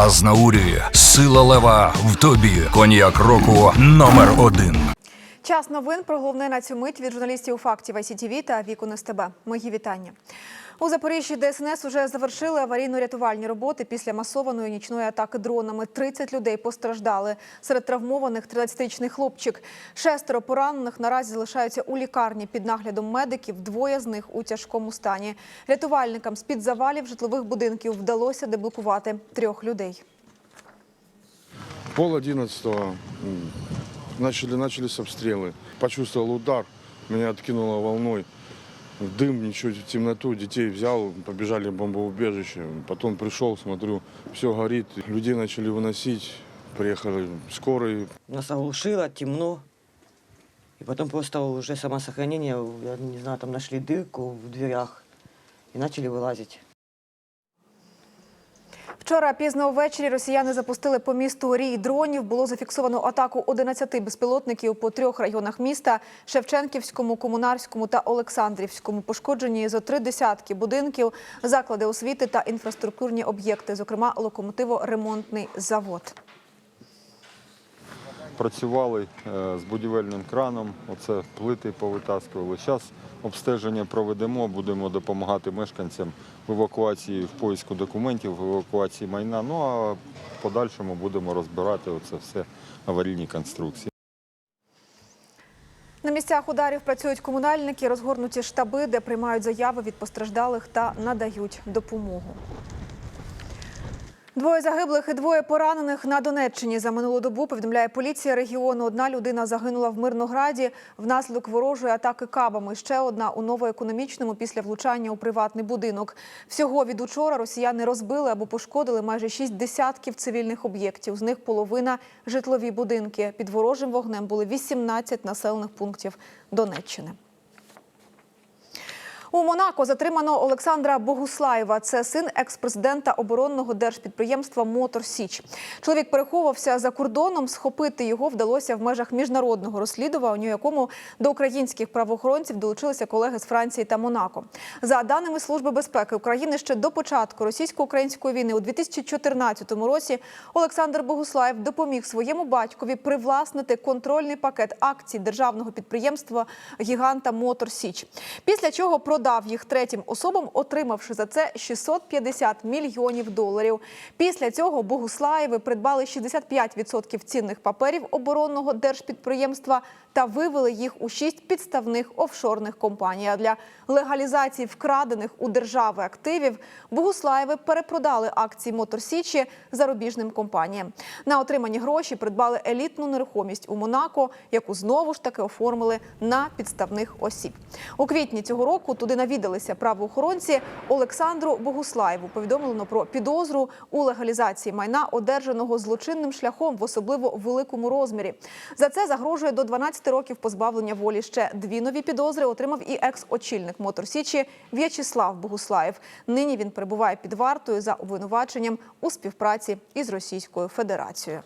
Азнаурі, сила лева в тобі. Коньяк року номер один. Час новин про головне на цю мить від журналістів фактів ICTV та Віку СТБ. Мої вітання. У Запоріжжі ДСНС уже завершили аварійно-рятувальні роботи після масованої нічної атаки дронами. 30 людей постраждали. Серед травмованих 13-річний хлопчик. Шестеро поранених наразі залишаються у лікарні під наглядом медиків. Двоє з них у тяжкому стані. Рятувальникам з під завалів житлових будинків вдалося деблокувати трьох людей. Пол одиннадцатого м, начали, начались обстрелы. Почувствовал удар, меня откинуло волной Дым, ничего, в темноту, детей взял, побежали в бомбоубежище. Потом пришел, смотрю, все горит. Людей начали выносить, приехали скорые. Нас оглушило, темно. И потом просто уже самосохранение, я не знаю, там нашли дырку в дверях и начали вылазить. Вчора пізно ввечері росіяни запустили по місту рій дронів. Було зафіксовано атаку 11 безпілотників по трьох районах міста: Шевченківському, Комунарському та Олександрівському. Пошкоджені зо три десятки будинків, заклади освіти та інфраструктурні об'єкти, зокрема локомотиво-ремонтний завод. Працювали е, з будівельним краном, оце плити повитаскували. Зараз обстеження проведемо, будемо допомагати мешканцям в евакуації, в поиску документів, в евакуації майна. Ну а в подальшому будемо розбирати оце все аварійні конструкції. На місцях ударів працюють комунальники, розгорнуті штаби, де приймають заяви від постраждалих та надають допомогу. Двоє загиблих і двоє поранених на Донеччині за минулу добу повідомляє поліція регіону. Одна людина загинула в Мирнограді внаслідок ворожої атаки кабами. Ще одна у новоекономічному після влучання у приватний будинок. Всього від учора росіяни розбили або пошкодили майже шість десятків цивільних об'єктів. З них половина житлові будинки. Під ворожим вогнем були 18 населених пунктів Донеччини. У Монако затримано Олександра Богуслаєва. Це син екс-президента оборонного держпідприємства Мотор Січ. Чоловік переховувався за кордоном. Схопити його вдалося в межах міжнародного розслідування, у якому до українських правоохоронців долучилися колеги з Франції та Монако. За даними Служби безпеки України, ще до початку російсько-української війни у 2014 році Олександр Богуслаєв допоміг своєму батькові привласнити контрольний пакет акцій державного підприємства гіганта Мотор Січ. Після чого продав їх третім особам, отримавши за це 650 мільйонів доларів. Після цього Богуслаєви придбали 65% цінних паперів оборонного держпідприємства та вивели їх у шість підставних офшорних компаній. А для легалізації вкрадених у держави активів Богуслаєви перепродали акції Моторсічі зарубіжним компаніям. На отримані гроші придбали елітну нерухомість у Монако, яку знову ж таки оформили на підставних осіб. У квітні цього року туди навідалися правоохоронці Олександру Богуслаєву. Повідомлено про підозру у легалізації майна, одержаного злочинним шляхом в особливо великому розмірі. За це загрожує до 12 років позбавлення волі. Ще дві нові підозри отримав і екс-очільник Моторсічі В'ячеслав Богуслаєв. Нині він перебуває під вартою за обвинуваченням у співпраці із Російською Федерацією.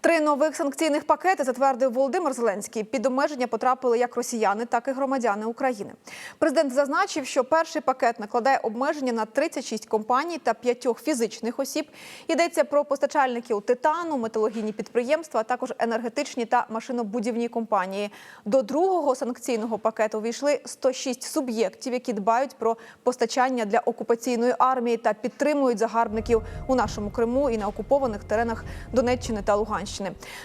Три нових санкційних пакети затвердив Володимир Зеленський. Під обмеження потрапили як росіяни, так і громадяни України. Президент зазначив, що перший пакет накладає обмеження на 36 компаній та п'ятьох фізичних осіб. Йдеться про постачальників титану, металургійні підприємства, а також енергетичні та машинобудівні компанії. До другого санкційного пакету війшли 106 суб'єктів, які дбають про постачання для окупаційної армії та підтримують загарбників у нашому Криму і на окупованих теренах Донеччини та Луганщини.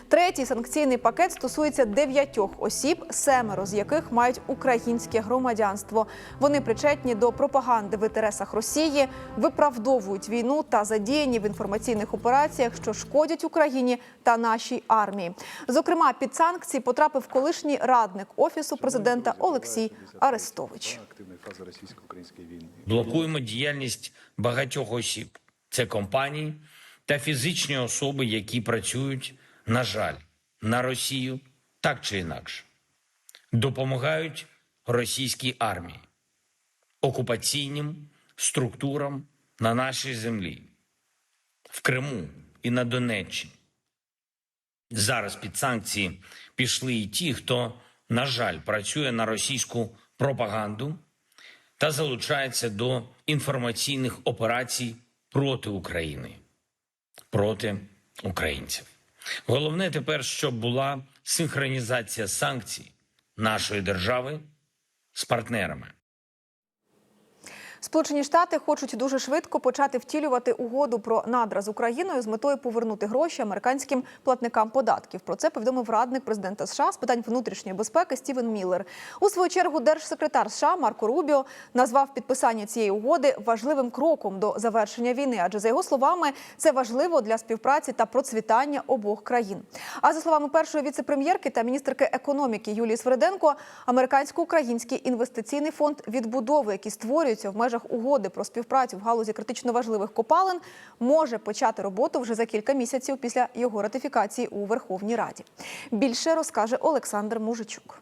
Третій санкційний пакет стосується дев'ятьох осіб, семеро з яких мають українське громадянство. Вони причетні до пропаганди в інтересах Росії, виправдовують війну та задіяні в інформаційних операціях, що шкодять Україні та нашій армії. Зокрема, під санкції потрапив колишній радник офісу президента Олексій Арестович. Блокуємо діяльність багатьох осіб. Це компанії та фізичні особи, які працюють, на жаль, на Росію так чи інакше, допомагають російській армії, окупаційним структурам на нашій землі, в Криму і на Донеччині. Зараз під санкції пішли і ті, хто, на жаль, працює на російську пропаганду та залучається до інформаційних операцій проти України, проти українців. Головне тепер, щоб була синхронізація санкцій нашої держави з партнерами. Сполучені Штати хочуть дуже швидко почати втілювати угоду про надра з Україною з метою повернути гроші американським платникам податків. Про це повідомив радник президента США з питань внутрішньої безпеки Стівен Міллер. У свою чергу держсекретар США Марко Рубіо назвав підписання цієї угоди важливим кроком до завершення війни. Адже за його словами, це важливо для співпраці та процвітання обох країн. А за словами першої віце-прем'єрки та міністерки економіки Юлії Свериденко, американсько-український інвестиційний фонд відбудови, який створюється в межах угоди про співпрацю в галузі критично важливих копалин, може почати роботу вже за кілька місяців після його ратифікації у Верховній Раді. Більше розкаже Олександр Мужичук.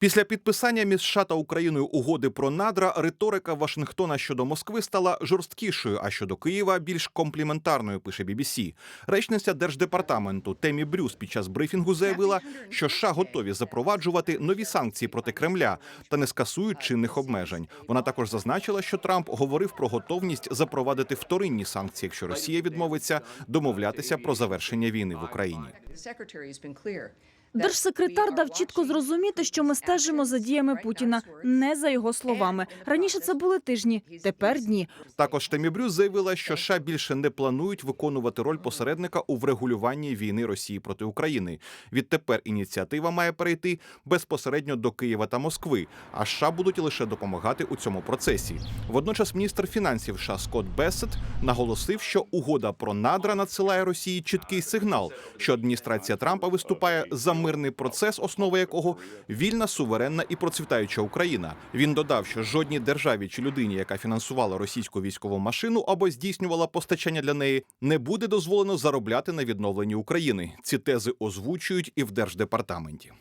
Після підписання між США та Україною угоди про надра риторика Вашингтона щодо Москви стала жорсткішою, а щодо Києва більш компліментарною. Пише BBC. Речниця держдепартаменту Темі Брюс під час брифінгу заявила, що США готові запроваджувати нові санкції проти Кремля та не скасують чинних обмежень. Вона також зазначила, що Трамп говорив про готовність запровадити вторинні санкції, якщо Росія відмовиться домовлятися про завершення війни в Україні. Держсекретар дав чітко зрозуміти, що ми стежимо за діями Путіна, не за його словами. Раніше це були тижні, тепер дні. Також Темі Брюс заявила, що США більше не планують виконувати роль посередника у врегулюванні війни Росії проти України. Відтепер ініціатива має перейти безпосередньо до Києва та Москви, а США будуть лише допомагати у цьому процесі. Водночас міністр фінансів США Скотт Бесет наголосив, що угода про надра надсилає Росії чіткий сигнал, що адміністрація Трампа виступає за мирний процес, основа якого вільна, суверенна і процвітаюча Україна. Він додав, що жодній державі чи людині, яка фінансувала російську військову машину або здійснювала постачання для неї, не буде дозволено заробляти на відновленні України. Ці тези озвучують і в держдепартаменті.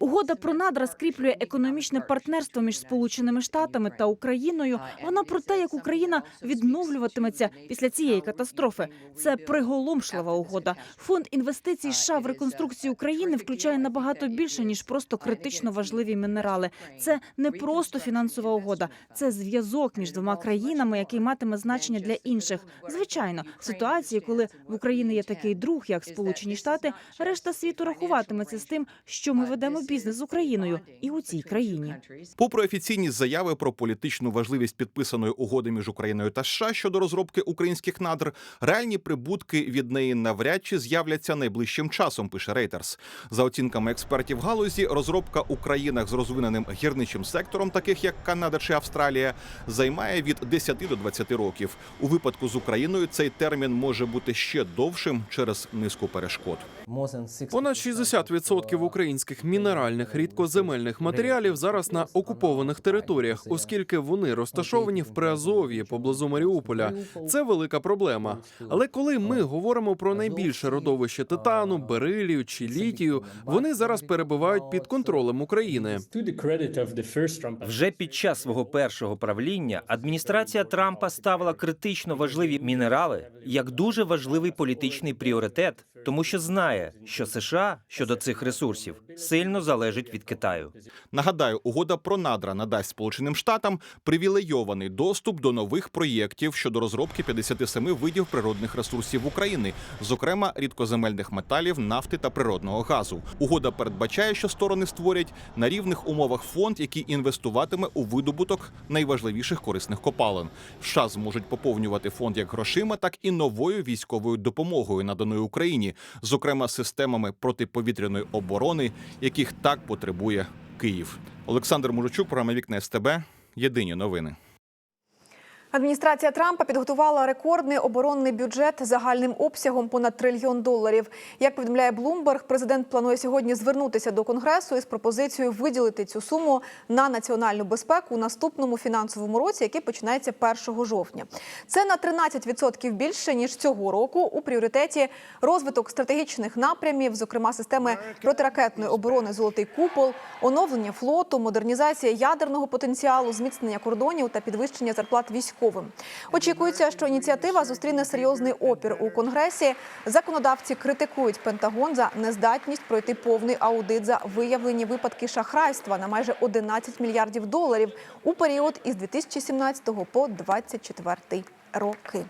Угода про надра скріплює економічне партнерство між Сполученими Штатами та Україною. Вона про те, як Україна відновлюватиметься після цієї катастрофи. Це приголомшлива угода. Фонд інвестицій США в реконструкцію України включає набагато більше ніж просто критично важливі мінерали. Це не просто фінансова угода, це зв'язок між двома країнами, який матиме значення для інших. Звичайно, в ситуації, коли в Україні є такий друг, як Сполучені Штати, решта світу рахуватиметься з тим, що ми ведемо бізнес з Україною і у цій країні. Попри офіційні заяви про політичну важливість підписаної угоди між Україною та США щодо розробки українських надр, реальні прибутки від неї навряд чи з'являться найближчим часом. Пише Reuters. За оцінками експертів галузі, розробка у країнах з розвиненим гірничим сектором, таких як Канада чи Австралія, займає від 10 до 20 років. У випадку з Україною цей термін може бути ще довшим через низку перешкод. Понад 60% українських мінеральних рідкоземельних матеріалів зараз на окупованих територіях, оскільки вони розташовані в Приазов'ї поблизу Маріуполя. Це велика проблема. Але коли ми говоримо про найбільше родовище титану, берилію чи літію, вони зараз перебувають під контролем України. Вже під час свого першого правління адміністрація Трампа ставила критично важливі мінерали як дуже важливий політичний пріоритет, тому що знає, що США щодо цих ресурсів сильно залежить від Китаю. Нагадаю, угода про надра надасть Сполученим Штатам привілейований доступ до нових проєктів щодо розробки 57 видів природних ресурсів України, зокрема рідкоземельних металів, нафти та природного газу. Угода передбачає, що сторони створять на рівних умовах фонд, який інвестуватиме у видобуток найважливіших корисних копалин. США зможуть поповнювати фонд як грошима, так і новою військовою допомогою, наданою Україні, зокрема системами протиповітряної оборони, яких так потребує Київ. Олександр Мужичук, програма Вікне СТБ. Єдині новини. Адміністрація Трампа підготувала рекордний оборонний бюджет загальним обсягом понад трильйон доларів. Як повідомляє Bloomberg, президент планує сьогодні звернутися до конгресу із пропозицією виділити цю суму на національну безпеку у наступному фінансовому році, який починається 1 жовтня. Це на 13% більше ніж цього року. У пріоритеті розвиток стратегічних напрямів, зокрема системи протиракетної оборони Золотий купол, оновлення флоту, модернізація ядерного потенціалу, зміцнення кордонів та підвищення зарплат військових. Військовим. Очікується, що ініціатива зустріне серйозний опір у конгресі. Законодавці критикують Пентагон за нездатність пройти повний аудит за виявлені випадки шахрайства на майже 11 мільярдів доларів у період із 2017 по 2024 роки.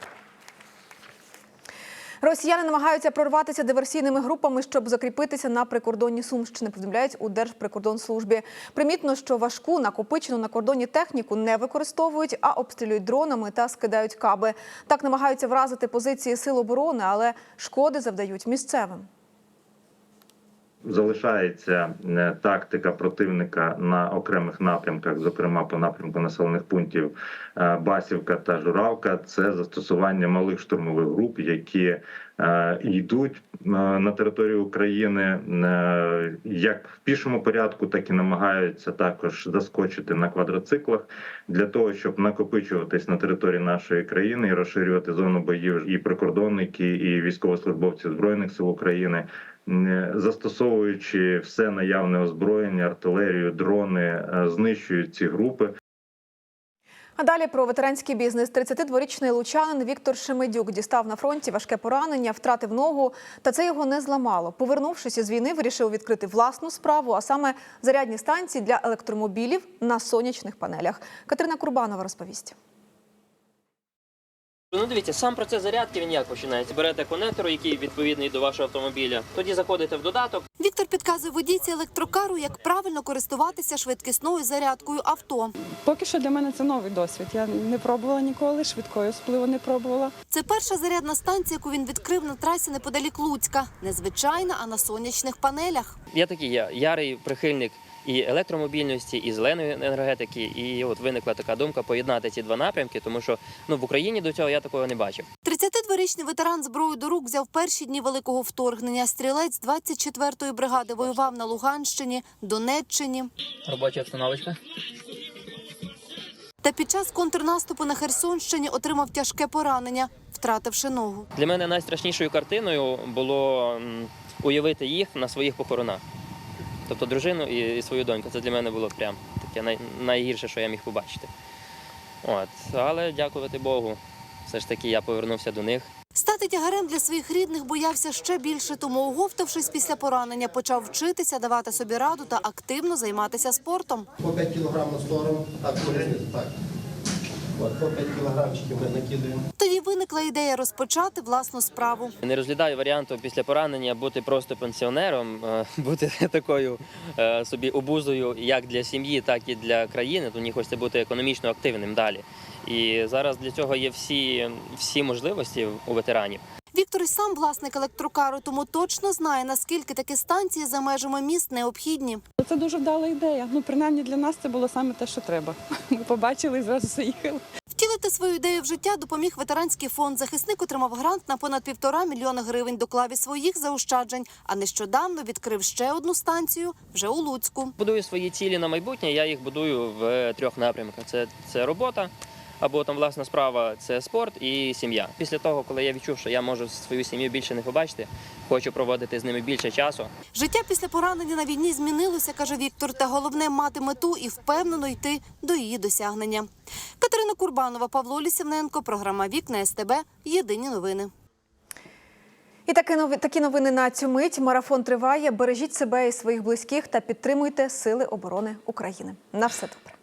Росіяни намагаються прорватися диверсійними групами, щоб закріпитися на прикордонні Сумщини. Повідомляють у Держприкордонслужбі. Примітно, що важку накопичену на кордоні техніку не використовують, а обстрілюють дронами та скидають каби. Так намагаються вразити позиції сил оборони, але шкоди завдають місцевим. Залишається е, тактика противника на окремих напрямках, зокрема по напрямку населених пунктів е, Басівка та Журавка. Це застосування малих штурмових груп, які йдуть е, на територію України е, як в пішому порядку, так і намагаються також заскочити на квадроциклах для того, щоб накопичуватись на території нашої країни і розширювати зону боїв і прикордонники, і військовослужбовці збройних сил України не застосовуючи все наявне озброєння, артилерію, дрони, е, знищують ці групи. А далі про ветеранський бізнес. 32-річний лучанин Віктор Шемедюк дістав на фронті важке поранення, втратив ногу, та це його не зламало. Повернувшись із війни, вирішив відкрити власну справу, а саме зарядні станції для електромобілів на сонячних панелях. Катерина Курбанова розповість. Ну, дивіться, сам процес зарядки він як починається. Берете конектор, який відповідний до вашого автомобіля. Тоді заходите в додаток. Віктор підказує водійці електрокару, як правильно користуватися швидкісною зарядкою авто. Поки що для мене це новий досвід. Я не пробувала ніколи, швидкою спливу не пробувала. Це перша зарядна станція, яку він відкрив на трасі неподалік Луцька. Незвичайна, а на сонячних панелях. Я такий я ярий прихильник і електромобільності, і зеленої енергетики. І от виникла така думка поєднати ці два напрямки, тому що ну в Україні до цього я такого не бачив. 32-річний ветеран зброю до рук взяв перші дні великого вторгнення. Стрілець 24-ї бригади воював на Луганщині, Донеччині. Робоча обстановочка. Та під час контрнаступу на Херсонщині отримав тяжке поранення, втративши ногу. Для мене найстрашнішою картиною було уявити їх на своїх похоронах. Тобто дружину і, і свою доньку. Це для мене було прям таке най, найгірше, що я міг побачити. От. Але дякувати Богу, все ж таки я повернувся до них. Стати тягарем для своїх рідних боявся ще більше, тому, оговтавшись після поранення, почав вчитися, давати собі раду та активно займатися спортом. По 5 кілограм на сторону, так, так. От, по 5 кілограмчиків ми накидаємо. Тоді виникла ідея розпочати власну справу. Не розглядаю варіанту після поранення бути просто пенсіонером, е, бути такою е, собі обузою як для сім'ї, так і для країни. То мені хочеться бути економічно активним далі. І зараз для цього є всі, всі можливості у ветеранів. Віктор і сам власник електрокару, тому точно знає, наскільки такі станції за межами міст необхідні. Це дуже вдала ідея. Ну, принаймні для нас це було саме те, що треба. Ми побачили і зразу заїхали. Втілити свою ідею в життя допоміг ветеранський фонд. Захисник отримав грант на понад півтора мільйона гривень, доклав із своїх заощаджень, а нещодавно відкрив ще одну станцію вже у Луцьку. Будую свої цілі на майбутнє. Я їх будую в трьох напрямках: це, це робота. Або там власна справа це спорт і сім'я. Після того, коли я відчув, що я можу свою сім'ю більше не побачити, хочу проводити з ними більше часу. Життя після поранення на війні змінилося, каже Віктор. Та головне мати мету і впевнено йти до її досягнення. Катерина Курбанова, Павло Лісівненко, програма Вікна СТБ. Єдині новини. І такі нови- такі новини на цю мить. Марафон триває. Бережіть себе і своїх близьких та підтримуйте Сили оборони України. На все добре.